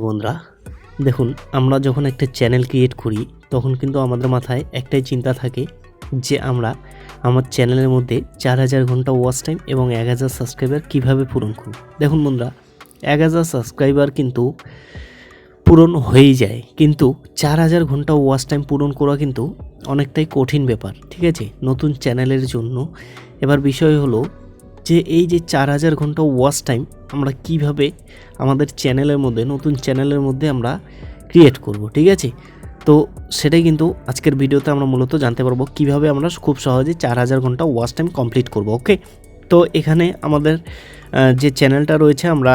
বন্ধুরা, দেখুন, আমরা যখন একটা চ্যানেল ক্রিয়েট করি, তখন কিন্তু আমাদের মাথায় একটাই চিন্তা থাকে যে আমরা আমার চ্যানেলের মধ্যে চার হাজার ঘণ্টা ওয়াচ টাইম এবং এক হাজার সাবস্ক্রাইবার কীভাবে পূরণ করব? দেখুন বন্ধুরা, এক হাজার সাবস্ক্রাইবার কিন্তু পূরণ হয়েই যায়, কিন্তু চার হাজার ঘণ্টা ওয়াচ টাইম পূরণ করা কিন্তু অনেকটাই কঠিন ব্যাপার, ঠিক আছে? নতুন চ্যানেলের জন্য। এবার বিষয় হলো যে এই যে চার হাজার ঘণ্টা ওয়াচ টাইম আমরা কীভাবে আমাদের চ্যানেলের মধ্যে, নতুন চ্যানেলের মধ্যে আমরা ক্রিয়েট করব, ঠিক আছে? তো সেটাই কিন্তু আজকের ভিডিওতে আমরা মূলত জানতে পারব কীভাবে আমরা খুব সহজে চার হাজার ঘণ্টা ওয়াচ টাইম কমপ্লিট করব ওকে তো এখানে আমাদের যে চ্যানেলটা রয়েছে আমরা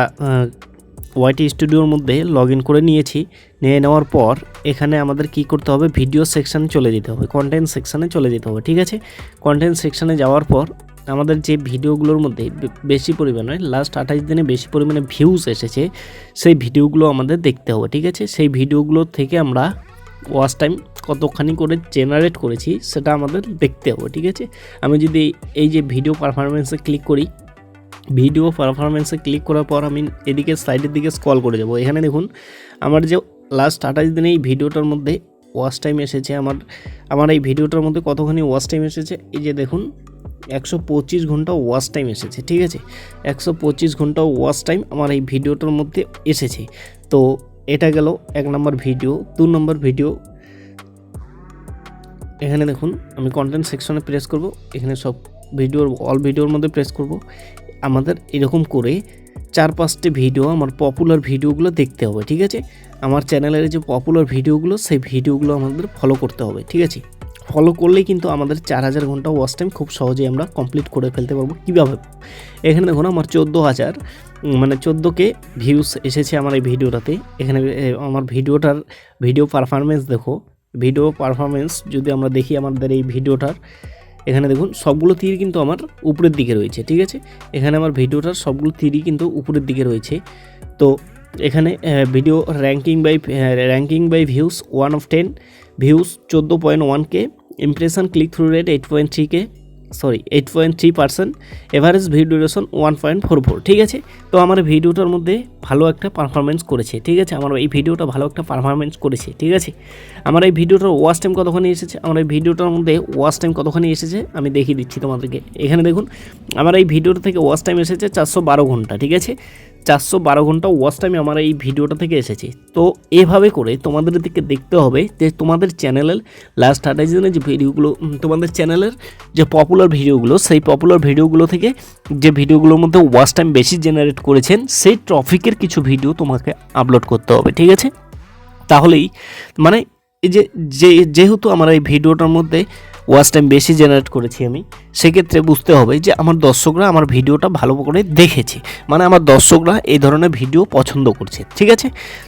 ওয়াইটি স্টুডিওর মধ্যে লগ ইন করে নিয়েছি। নিয়ে নেওয়ার পর এখানে আমাদের কি করতে হবে? ভিডিও সেকশানে চলে যেতে হবে কন্টেন্ট সেকশানে চলে যেতে হবে, ঠিক আছে? কন্টেন্ট সেকশানে যাওয়ার পর আমাদের যে ভিডিওগুলোর মধ্যে বেশি পরিমাণে লাস্ট আঠাশ দিনে বেশি পরিমাণে ভিউজ এসেছে, সেই ভিডিওগুলো আমাদের দেখতে হবে, ঠিক আছে? সেই ভিডিওগুলো থেকে আমরা ওয়াচ টাইম কতখানি করে জেনারেট করেছি, সেটা আমাদের দেখতে হবে, ঠিক আছে? আমি যদি এই যে ভিডিও পারফরমেন্সে ক্লিক করি ভিডিও পারফরমেন্সে ক্লিক করার পর আমি এদিকে সাইডের দিকে স্কল করে যাব। এখানে দেখুন, আমার যে লাস্ট আঠাশ দিনে এই ভিডিওটার মধ্যে ওয়াচ টাইম এসেছে, আমার আমার এই ভিডিওটার মধ্যে কতখানি ওয়াচ টাইম এসেছে, এই যে দেখুন একশো পঁচিশ ঘণ্টা ওয়াচ টাইম এসেছে, ঠিক আছে? একশো পঁচিশ ঘণ্টা ওয়াচ টাইম আমার এই ভিডিওটার মধ্যে এসেছে। তো এটা গেল এক নম্বর ভিডিও, দু নম্বর ভিডিও। এখানে দেখুন, আমি কন্টেন্ট সেকশনে প্রেস করব, এখানে সব ভিডিওর অল ভিডিওর মধ্যে প্রেস করব। আমাদের এরকম করে চার পাঁচটি ভিডিও আমার পপুলার ভিডিওগুলো দেখতে হবে, ঠিক আছে? আমার চ্যানেলের যে পপুলার ভিডিওগুলো সেই ভিডিওগুলো আমাদের ফলো করতে হবে, ঠিক আছে? ফলো করলেই কিন্তু আমাদের চার হাজার ঘণ্টা ওয়াচ টাইম খুব সহজেই আমরা কমপ্লিট করে ফেলতে পারব। কীভাবে? এখানে দেখুন আমার চোদ্দ হাজার মানে চোদ্দোকে ভিউস এসেছে আমার এই ভিডিওটাতে। এখানে আমার ভিডিওটার ভিডিও পারফরমেন্স দেখো। ভিডিও পারফরমেন্স যদি আমরা দেখি আমাদের এই ভিডিওটার, এখানে দেখুন সবগুলো তীর কিন্তু আমার উপরের দিকে রয়েছে, ঠিক আছে? এখানে আমার ভিডিওটার সবগুলো তীরই কিন্তু উপরের দিকে রয়েছে। তো এখানে video ranking by ranking by views one of ten views চোদ্দ point one K impression click through rate eight point three K sorry eight point three percent average video duration one point four four ঠিক আছে? তো আমার ভিডিওটার মধ্যে ভালো একটা performance করেছে, ঠিক আছে? আমার এই ভিডিওটা ভালো একটা পারফরমেন্স করেছে, ঠিক আছে? আমার এই ভিডিওটার ওয়াচ টাইম কতখানি এসেছে? আমার এই ভিডিওটার মধ্যে ওয়াচ টাইম কতখানি এসেছে? আমি দেখিয়ে দিচ্ছি তোমাদেরকে। এখানে দেখুন, আমার এই ভিডিওটা থেকে ওয়াচ টাইম এসেছে চারশো বারো ঘণ্টা, ঠিক আছে? চারশো বারো ঘণ্টা ওয়াচ টাইম আমার এই ভিডিওটা থেকে এসেছে। তো এভাবে করে তোমাদের দিকে দেখতে হবে যে তোমাদের চ্যানেলের লাস্ট আঠাশ দিনের যে ভিডিওগুলো তোমাদের চ্যানেলের যে পপুলার ভিডিওগুলো, সেই পপুলার ভিডিওগুলো থেকে যে ভিডিওগুলোর মধ্যে ওয়াচ টাইম বেশি জেনারেট করেছেন, সেই ট্রফিকের কিছু ভিডিও তোমাকে আপলোড করতে হবে, ঠিক আছে? তাহলেই মানে এই যে যে, যেহেতু আমার এই ভিডিওটার মধ্যে ওয়াচ টাইম বেশি জেনারেট করেছি আমি, সেক্ষেত্রে বুঝতে হবে যে আমার দর্শকরা আমার ভিডিওটা ভালো করে দেখেছে। মানে আমার দর্শকরা এই ধরনের ভিডিও পছন্দ করছে, ঠিক আছে?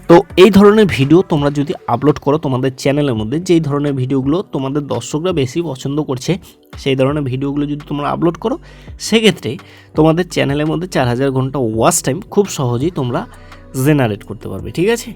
তো এই ধরনের ভিডিও তোমরা যদি আপলোড করো তোমাদের চ্যানেলের মধ্যে, যেই ধরনের ভিডিওগুলো তোমাদের দর্শকরা বেশি পছন্দ করছে, সেই ধরনের ভিডিওগুলো যদি তোমরা আপলোড করো, সেক্ষেত্রে তোমাদের চ্যানেলের মধ্যে চার হাজার ঘণ্টা ওয়াচ টাইম খুব সহজেই তোমরা জেনারেট করতে পারবে, ঠিক আছে?